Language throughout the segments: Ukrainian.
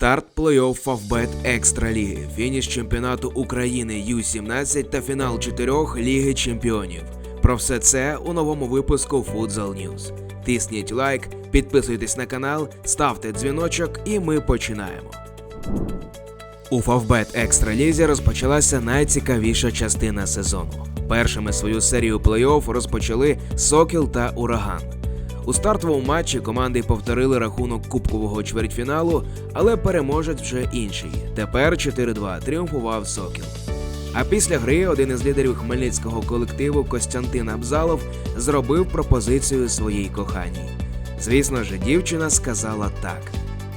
Старт плей-офф Фавбет Екстра Ліги, фініш чемпіонату України Ю-17 та фінал чотирьох Ліги Чемпіонів. Про все це у новому випуску Futsal News. Тисніть лайк, підписуйтесь на канал, ставте дзвіночок, і ми починаємо. У Фавбет Екстра Лізі розпочалася найцікавіша частина сезону. Першими свою серію плей-офф розпочали Сокіл та Ураган. У стартовому матчі команди повторили рахунок кубкового чвертьфіналу, але переможець вже інший. Тепер 4-2 тріумфував Сокіл. А після гри один із лідерів хмельницького колективу Костянтин Абзалов зробив пропозицію своїй коханій. Звісно ж, дівчина сказала так.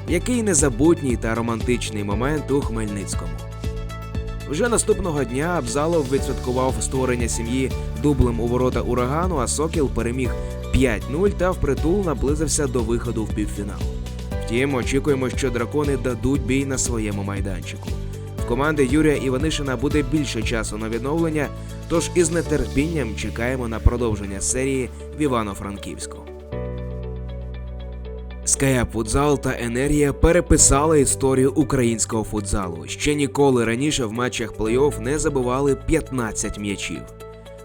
Який незабутній та романтичний момент у Хмельницькому. Вже наступного дня Абзалов відсвяткував створення сім'ї дублем у ворота урагану, а Сокіл переміг 5-0 та впритул наблизився до виходу в півфінал. Втім, очікуємо, що дракони дадуть бій на своєму майданчику. В команди Юрія Іванишина буде більше часу на відновлення, тож із нетерпінням чекаємо на продовження серії в Івано-Франківську. Скаяп футзал та енергія переписали історію українського футзалу. Ще ніколи раніше в матчах плей-офф не забивали 15 м'ячів.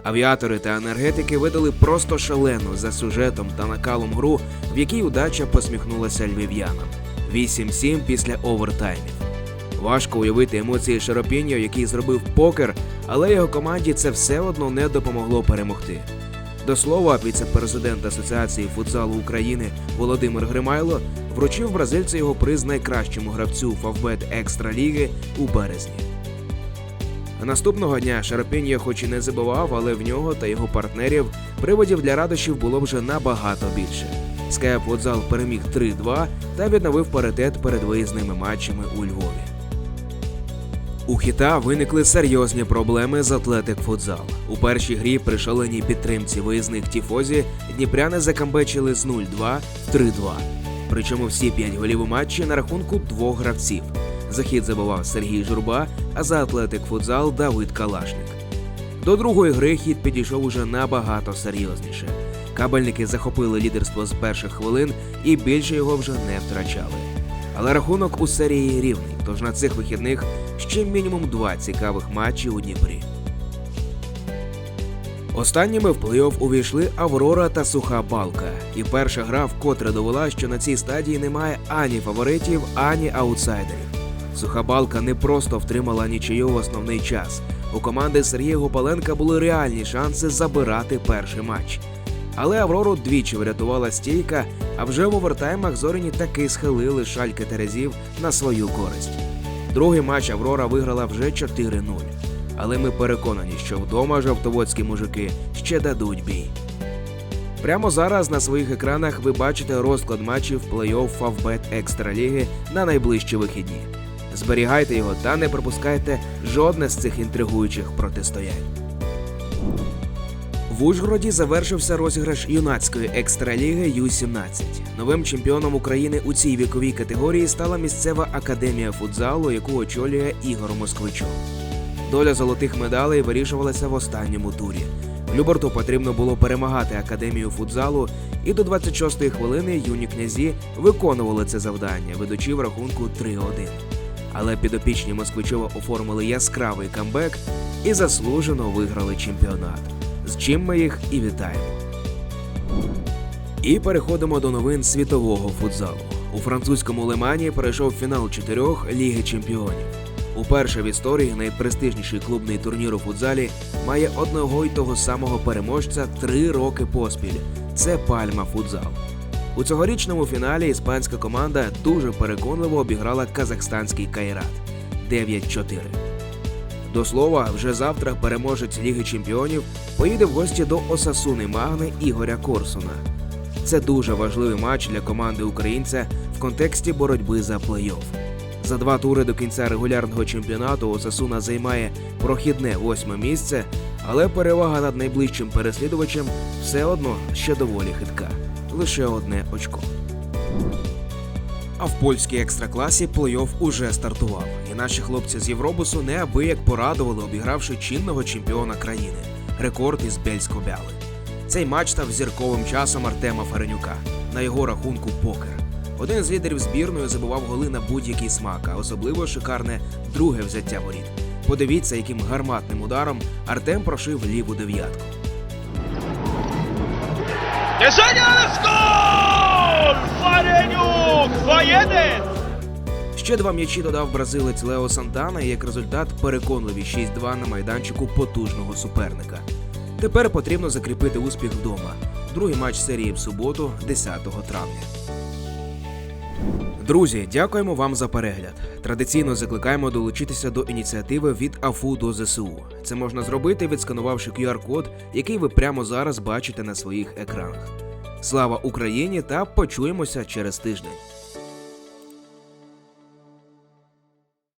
Авіатори та енергетики видали просто шалену за сюжетом та накалом гру, в якій удача посміхнулася львів'янам. 8-7 після овертаймів. Важко уявити емоції Шаропіньо, який зробив покер, але його команді це все одно не допомогло перемогти. До слова, віце-президент Асоціації футзалу України Володимир Гримайло вручив бразильцю його приз найкращому гравцю Фавбет Екстра Ліги у березні. Наступного дня Шарапінья хоч і не забивав, але в нього та його партнерів приводів для радощів було вже набагато більше. Скайп Футзал переміг 3-2 та відновив паритет перед виїзними матчами у Львові. У хіта виникли серйозні проблеми з Атлетик Футзал. У першій грі при шаленій підтримці виїзних тіфозі дніпряни закамбечили з 0-2 в 3-2. Причому всі п'ять голів у матчі на рахунку двох гравців. Захід забивав Сергій Журба, а за Атлетик Футзал Давид Калашник. До другої гри хід підійшов уже набагато серйозніше. Кабельники захопили лідерство з перших хвилин і більше його вже не втрачали. Але рахунок у серії рівний, тож на цих вихідних ще мінімум два цікавих матчі у Дніпрі. Останніми в плей-офф увійшли Аврора та Суха Балка. І перша гра вкотре довела, що на цій стадії немає ані фаворитів, ані аутсайдерів. Суха Балка не просто втримала нічию в основний час. У команди Сергія Гопаленка були реальні шанси забирати перший матч. Але Аврору двічі врятувала стійка, а вже в овертаймах зоряні таки схилили шальки Терезів на свою користь. Другий матч Аврора виграла вже 4-0. Але ми переконані, що вдома жовтоводські мужики ще дадуть бій. Прямо зараз на своїх екранах ви бачите розклад матчів плей-офф Фавбет Екстраліги на найближчі вихідні. Зберігайте його та не пропускайте жодне з цих інтригуючих протистоянь. В Ужгороді завершився розіграш юнацької екстраліги Ю-17. Новим чемпіоном України у цій віковій категорії стала місцева академія футзалу, яку очолює Ігор Москвичов. Доля золотих медалей вирішувалася в останньому турі. Люборту потрібно було перемагати академію футзалу, і до 26-ї хвилини юні князі виконували це завдання, ведучи в рахунку 3-1. Але підопічні Москвичова оформили яскравий камбек і заслужено виграли чемпіонат. З чим ми їх і вітаємо. І переходимо до новин світового футзалу. У французькому Лемані перейшов фінал чотирьох Ліги Чемпіонів. Уперше в історії найпрестижніший клубний турнір у футзалі має одного й того самого переможця три роки поспіль. Це Пальма Футзал. У цьогорічному фіналі іспанська команда дуже переконливо обіграла казахстанський Кайрат 9-4. До слова, вже завтра переможець Ліги Чемпіонів поїде в гості до Осасуни Магни Ігоря Корсуна. Це дуже важливий матч для команди українця в контексті боротьби за плей-офф. За два тури до кінця регулярного чемпіонату Осасуна займає прохідне восьме місце, але перевага над найближчим переслідувачем все одно ще доволі хитка. Лише одне очко. А в польській екстракласі плей-офф уже стартував, і наші хлопці з Євробусу неабияк порадували, обігравши чинного чемпіона країни рекорд із Бельсько-Бяли. Цей матч став зірковим часом Артема Фаренюка на його рахунку покер. Один з лідерів збірної забував голи на будь-який смак, а особливо шикарне друге взяття воріт. Подивіться, яким гарматним ударом Артем прошив ліву дев'ятку. Z gol! Fareniuk 2-1! Ще два м'ячі додав бразилець Лео Сантана і як результат переконливі 6-2 на майданчику потужного суперника. Тепер потрібно закріпити успіх вдома. Другий матч серії в суботу, 10 травня. Друзі, дякуємо вам за перегляд. Традиційно закликаємо долучитися до ініціативи від АФУ до ЗСУ. Це можна зробити, відсканувавши QR-код, який ви прямо зараз бачите на своїх екранах. Слава Україні та почуємося через тиждень.